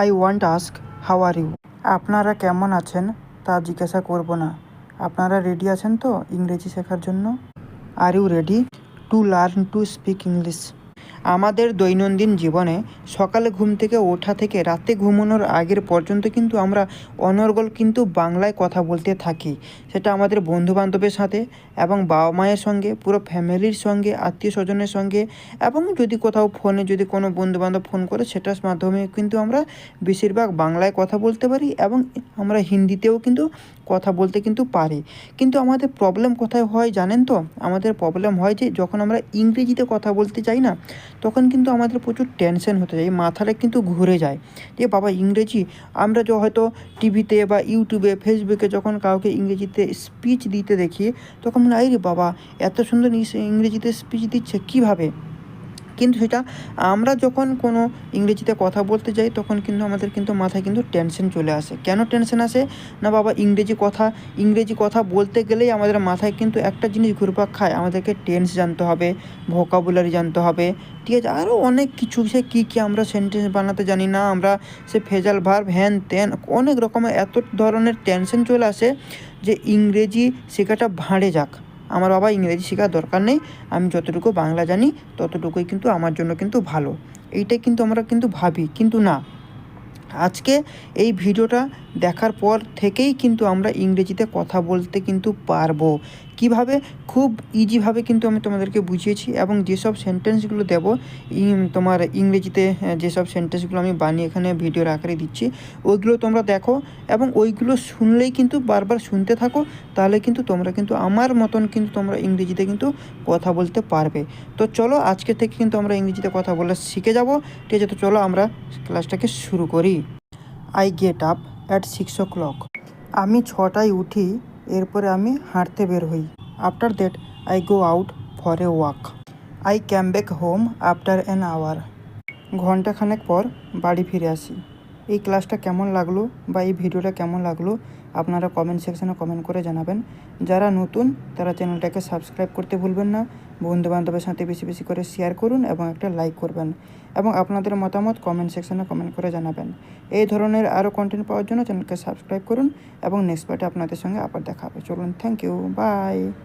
I want ask how are you আপনারা কেমন আছেন? তা জিজ্ঞাসা করব না। আপনারা রেডি আছেন তো ইংরেজি শেখার জন্য? Are you ready to learn to speak English আমাদের দৈনন্দিন জীবনে সকালে ঘুম থেকে ওঠা থেকে রাতে ঘুমানোর আগের পর্যন্ত কিন্তু আমরা অনর্গল কিন্তু বাংলায় কথা বলতে থাকি। সেটা আমাদের বন্ধু বান্ধবের সাথে এবং বাবা মায়ের সঙ্গে, পুরো ফ্যামিলির সঙ্গে, আত্মীয় স্বজনের সঙ্গে এবং যদি কোথাও ফোনে যদি কোনো বন্ধু বান্ধব ফোন করে, সেটার মাধ্যমে কিন্তু আমরা বেশিরভাগ বাংলায় কথা বলতে পারি এবং আমরা হিন্দিতেও কিন্তু কথা বলতে কিন্তু পারি। কিন্তু আমাদের প্রবলেম কোথায় হয় জানেন তো? আমাদের প্রবলেম হয় যে যখন আমরা ইংরেজিতে কথা বলতে চাই না তখন কিন্তু আমাদের প্রচুর টেনশন হতে যায় মাথাটা কিন্তু ঘুরে যায়। যে বাবা ইংরেজি আমরা যে হয়তো টিভিতে বা ইউটিউবে ফেসবুকে যখন কাউকে ইংরেজিতে স্পিচ দিতে দেখি তখন হয়, আরে বাবা এত সুন্দর ইংরেজিতে স্পিচ দিচ্ছে কীভাবে? কিন্তু সেটা আমরা যখন কোনো ইংরেজিতে কথা বলতে যাই, তখন কিন্তু আমাদের কিন্তু মাথায় কিন্তু টেনশন চলে আসে। কেন টেনশন আসে? না বাবা, ইংরেজি কথা ইংরেজি কথা বলতে গেলেই আমাদের মাথায় কিন্তু একটা জিনিস ঘুরপাক খায়, আমাদেরকে টেন্স জানতে হবে ভোকাবুলারি জানতে হবে। ঠিক আছে আরও অনেক কিছু সে কী কী আমরা সেন্টেন্স বানাতে জানি না, আমরা সে ফেজাল ভার্ব হ্যান ত্যান অনেক রকমের এত ধরনের টেনশন চলে আসে যে ইংরেজি শেখাটা ভাঁড়ে যাক। আমার বাবা ইংরেজি শেখার দরকার নেই, আমি যতটুকু বাংলা জানি, ততটুকুই কিন্তু আমার জন্য কিন্তু ভালো। এইটাই কিন্তু আমরা কিন্তু ভাবি, কিন্তু না। আজকে এই ভিডিওটা দেখার পর থেকেই কিন্তু আমরা ইংরেজিতে কথা বলতে কিন্তু পারব। কীভাবে? খুব ইজিভাবে কিন্তু আমি তোমাদেরকে বুঝিয়েছি এবং যেসব সেন্টেন্সগুলো দেবো তোমার ইংরেজিতে যেসব সেন্টেন্সগুলো আমি বানিয়ে এখানে ভিডিওর আকারে দিচ্ছি, ওইগুলো তোমরা দেখো এবং ওইগুলো শুনলেই কিন্তু বারবার শুনতে থাকো, তাহলে কিন্তু তোমরা কিন্তু আমার মতন কিন্তু তোমরা ইংরেজিতে কিন্তু কথা বলতে পারবে। তো চলো আজকে থেকে কিন্তু আমরা ইংরেজিতে কথা বলা শিখে যাব। ঠিক আছে, তো চলো আমরা ক্লাসটাকে শুরু করি। I get up at six o'clock আমি ছটায় উঠি এরপরে আমি হাঁটতে বের হই। After that I go out for a walk I came back home after an hour ঘন্টাখানেক পর বাড়ি ফিরে আসি। এই ক্লাসটা কেমন লাগল বা এই ভিডিওটা কেমন লাগল আপনারা কমেন্ট সেকশানে কমেন্ট করে জানাবেন। যারা নতুন, তারা চ্যানেলটাকে সাবস্ক্রাইব করতে ভুলবেন না। বন্ধু বান্ধবের সাথে বেশি বেশি করে শেয়ার করুন এবং একটা লাইক করবেন এবং আপনাদের মতামত কমেন্ট সেকশানে কমেন্ট করে জানাবেন। এই ধরনের আরও কন্টেন্ট পাওয়ার জন্য চ্যানেলকে সাবস্ক্রাইব করুন এবং নেক্সট পার্টে আপনাদের সঙ্গে আবার দেখা হবে। চলুন থ্যাংক ইউ বাই